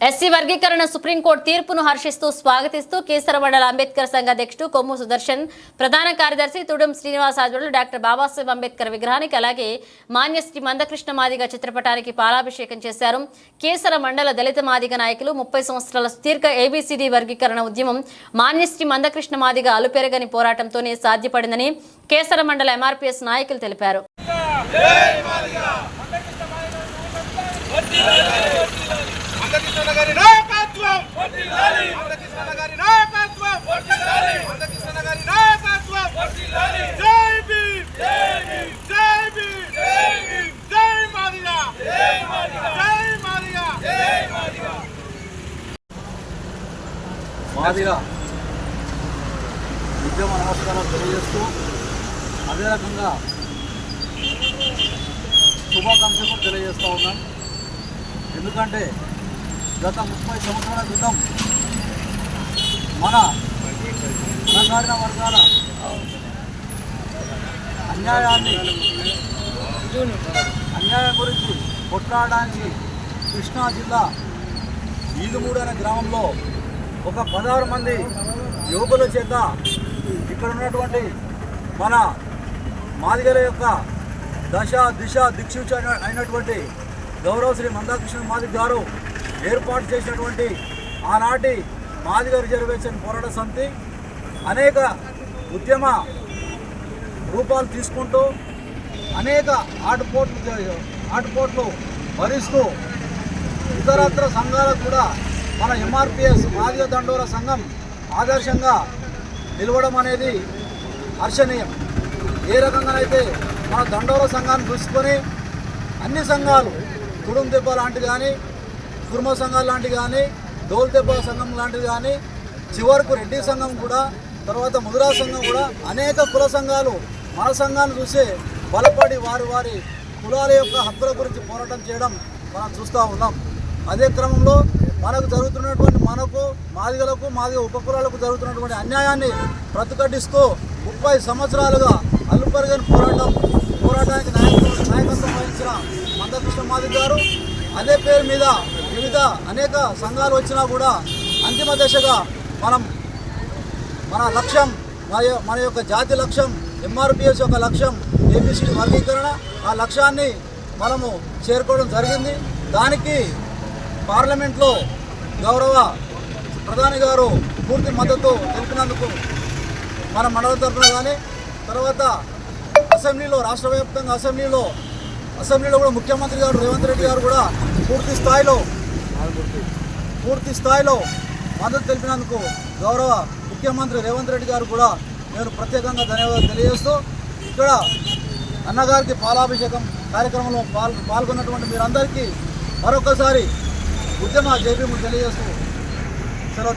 SC వర్గీకరణ supreme court తీర్పును హర్షిస్తూ స్వాగతిస్తూ కేసర మండల అంబేద్కర్ సంఘ అధ్యక్షుడు కొమ్ము సుదర్శన్ ప్రధాన కార్యదర్శి తుడుం శ్రీనివాస్ ఆధ్వర్యంలో డాక్టర్ బాబాసాహెబ్ అంబేద్కర్ విగ్రహానికి అలాగే మాన్య శ్రీ మందకృష్ణ మాదిగ చిత్రపటానికి పాలాభిషేకం చేశారు. కేసర మండల దళిత మాదిగ నాయకులు ముప్పై సంవత్సరాల సుదీర్ఘ ఏబీసీడీ వర్గీకరణ ఉద్యమం మాన్యశ్రీ మందకృష్ణ మాదిగ అలుపెరగని పోరాటంతోనే సాధ్యపడిందని కేసర మండల ఎంఆర్పీఎస్ నాయకులు తెలిపారు. అందకృష్ణ గారి నాయకత్వం! అందకృష్ణ గారి నాయకత్వం! అందకృష్ణ గారి నాయకత్వం! జై భీమ్! జై భీమ్! జై మాదిగా! జై మాదిగా! మాదిగా! ఉద్యమ నమస్కారాలు తెలియజేస్తూ అదే రకంగా శుభాకాంక్షలు తెలియజేస్తూ ఉన్నాం. ఎందుకంటే గత ముప్పై సంవత్సరాల క్రితం మన అణగారిన వర్గాల అన్యాయాన్ని అన్యాయం గురించి కొట్లాడడానికి కృష్ణా జిల్లా ఈదుమూడు అనే గ్రామంలో ఒక పదహారు మంది యువకుల చేత ఇక్కడ ఉన్నటువంటి మన మాదిగల యొక్క దశ దిశ దిక్సూచి అయినటువంటి గౌరవ శ్రీ మందాకృష్ణ మాదిగ్ గారు ఏర్పాటు చేసినటువంటి ఆనాటి మాదిగ రిజర్వేషన్ పోరాట సమితి అనేక ఉద్యమ రూపాలు తీసుకుంటూ అనేక ఆటుపోట్లు ఆటుపోట్లు భరిస్తూ ఇతరత్ర సంఘాలకు కూడా మన ఎంఆర్పిఎస్ మాదిగ దండోర సంఘం ఆదర్శంగా నిలవడం అనేది హర్షణీయం. ఏ రకంగానైతే మన దండోర సంఘాన్ని చూసుకొని అన్ని సంఘాలు కుడుం దెబ్బ లాంటివి కానీ కుర్మ సంఘాలు లాంటివి కానీ డోల్ దెబ్బ సంఘం లాంటివి కానీ చివరకు రెడ్డి సంఘం కూడా తర్వాత ముదురా సంఘం కూడా అనేక కుల సంఘాలు మన సంఘాన్ని చూసి బలపడి వారి వారి కులాల యొక్క హక్కుల గురించి పోరాటం చేయడం మనం చూస్తూ ఉన్నాం. అదే క్రమంలో మనకు జరుగుతున్నటువంటి మనకు మాదిగలకు మాదిగ ఉపకులాలకు జరుగుతున్నటువంటి అన్యాయాన్ని ప్రతిఘటిస్తూ ముప్పై సంవత్సరాలుగా అల్లుపరిగని పోరాటం పోరాటానికి నాయకత్వం నాయకత్వం వహించిన మందకృష్ణ మాదిగ గారు అదే పేరు మీద వివిధ అనేక సంఘాలు వచ్చినా కూడా అంతిమ దశగా మనం మన లక్ష్యం మన మన యొక్క జాతి లక్ష్యం ఎంఆర్పిఎస్ యొక్క లక్ష్యం ఏపీసీ వర్గీకరణ ఆ లక్ష్యాన్ని మనము చేరుకోవడం జరిగింది. దానికి పార్లమెంట్లో గౌరవ ప్రధాని గారు పూర్తి మద్దతు తెలిపినందుకు మన మండల తరఫున కానీ తర్వాత అసెంబ్లీలో రాష్ట్ర వ్యాప్తంగా అసెంబ్లీలో అసెంబ్లీలో కూడా ముఖ్యమంత్రి గారు రేవంత్ రెడ్డి గారు కూడా పూర్తి స్థాయిలో పూర్తి స్థాయిలో మద్దతు తెలిపినందుకు గౌరవ ముఖ్యమంత్రి రేవంత్ రెడ్డి గారు కూడా నేను ప్రత్యేకంగా ధన్యవాదాలు తెలియజేస్తూ ఇక్కడ అన్నగారికి పాలాభిషేకం కార్యక్రమంలో పాల్ పాల్గొన్నటువంటి మీరందరికీ మరొకసారి ఉద్యమ జైబీము తెలియజేస్తూ సెలవు